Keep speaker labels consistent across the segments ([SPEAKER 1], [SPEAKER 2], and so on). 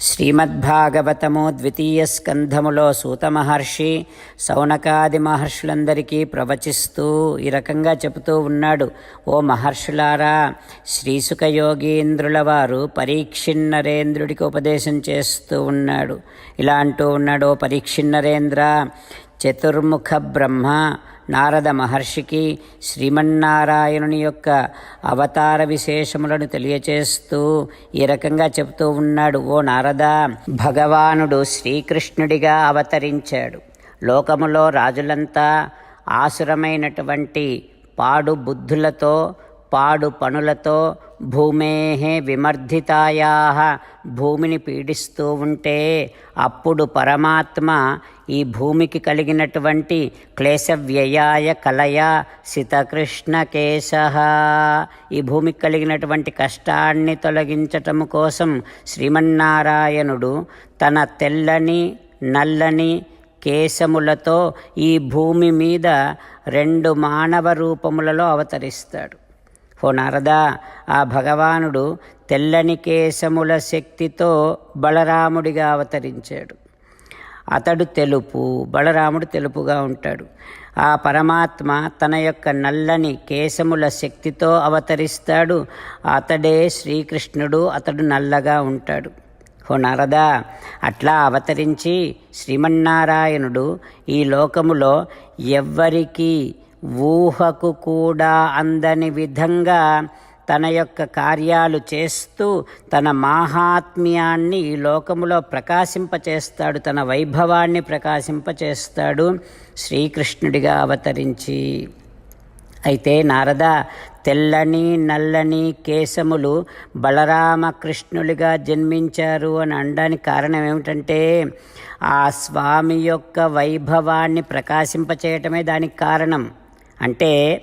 [SPEAKER 1] శ్రీమద్భాగవతము ద్వితీయ స్కంధములో సూత మహర్షి సౌనకాది మహర్షులందరికీ ప్రవచిస్తూ ఈ రకంగా చెబుతూ ఉన్నాడు. ఓ మహర్షులారా శ్రీసుక యోగీంద్రుల వారు పరీక్షిన్నరేంద్రుడికి ఉపదేశం చేస్తూ ఉన్నాడు. ఇలా అంటూ ఉన్నాడు ఓ పరీక్షిన్నరేంద్ర చతుర్ముఖ బ్రహ్మ నారద మహర్షికి శ్రీమన్నారాయణుని యొక్క అవతార విశేషములను తెలియచేస్తూ ఈ రకంగా చెబుతూ ఉన్నాడు. ఓ నారద భగవానుడు శ్రీకృష్ణుడిగా అవతరించాడు. లోకములో రాజులంతా ఆసురమైనటువంటి పాడు బుద్ధులతో పాడు పనులతో భూమే విమర్ధితాయా. భూమిని పీడిస్తూ ఉంటే అప్పుడు పరమాత్మ ఈ భూమికి కలిగినటువంటి క్లేశవ్యయాయ కలయ సితకృష్ణ కేశ. ఈ భూమికి కలిగినటువంటి కష్టాన్ని తొలగించటము కోసం శ్రీమన్నారాయణుడు తన తెల్లని నల్లని కేశములతో ఈ భూమి మీద రెండు మానవ రూపములలో అవతరిస్తాడు. ఓ నారదా ఆ భగవానుడు తెల్లని కేశముల శక్తితో బలరాముడిగా అవతరించాడు. అతడు తెలుపు బలరాముడు తెలుపుగా ఉంటాడు. ఆ పరమాత్మ తన యొక్క నల్లని కేశముల శక్తితో అవతరిస్తాడు. అతడే శ్రీకృష్ణుడు అతడు నల్లగా ఉంటాడు. ఓ నారదా అట్లా అవతరించి శ్రీమన్నారాయణుడు ఈ లోకములో ఎవ్వరికీ ఊహకు కూడా అందని విధంగా తన యొక్క కార్యాలు చేస్తూ తన మాహాత్మ్యాన్ని ఈ లోకములో ప్రకాశింపచేస్తాడు తన వైభవాన్ని ప్రకాశింపచేస్తాడు శ్రీకృష్ణుడిగా అవతరించి. అయితే నారద తెల్లని నల్లని కేశములు బలరామకృష్ణులుగా జన్మించారు అని అనడానికి కారణం ఏమిటంటే ఆ స్వామి యొక్క వైభవాన్ని ప్రకాశింపచేయటమే దానికి కారణం. అంటే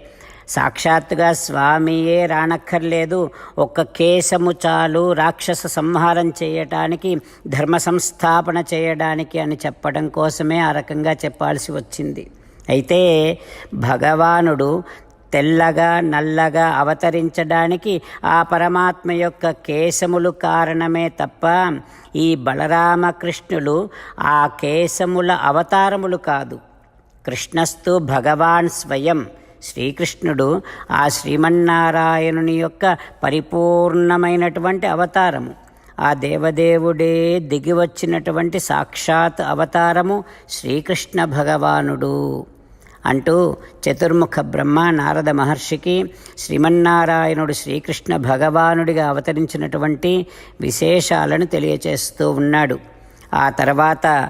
[SPEAKER 1] సాక్షాత్తుగా స్వామియే రానక్కర్లేదు. ఒక్క కేశము చాలు రాక్షస సంహారం చేయటానికి ధర్మ సంస్థాపన చేయడానికి అని చెప్పడం కోసమే ఆ రకంగా చెప్పాల్సి వచ్చింది. అయితే భగవానుడు తెల్లగా నల్లగా అవతరించడానికి ఆ పరమాత్మ యొక్క కేశములు కారణమే తప్ప ఈ బలరామకృష్ణులు ఆ కేశముల అవతారములు కాదు. కృష్ణస్తు భగవాన్ స్వయం. శ్రీకృష్ణుడు ఆ శ్రీమన్నారాయణుని యొక్క పరిపూర్ణమైనటువంటి అవతారము. ఆ దేవదేవుడే దిగి వచ్చినటువంటి సాక్షాత్ అవతారము శ్రీకృష్ణ భగవానుడు. అంటూ చతుర్ముఖ బ్రహ్మ నారద మహర్షికి శ్రీమన్నారాయణుడు శ్రీకృష్ణ భగవానుడిగా అవతరించినటువంటి విశేషాలను తెలియచేస్తూ ఉన్నాడు. ఆ తర్వాత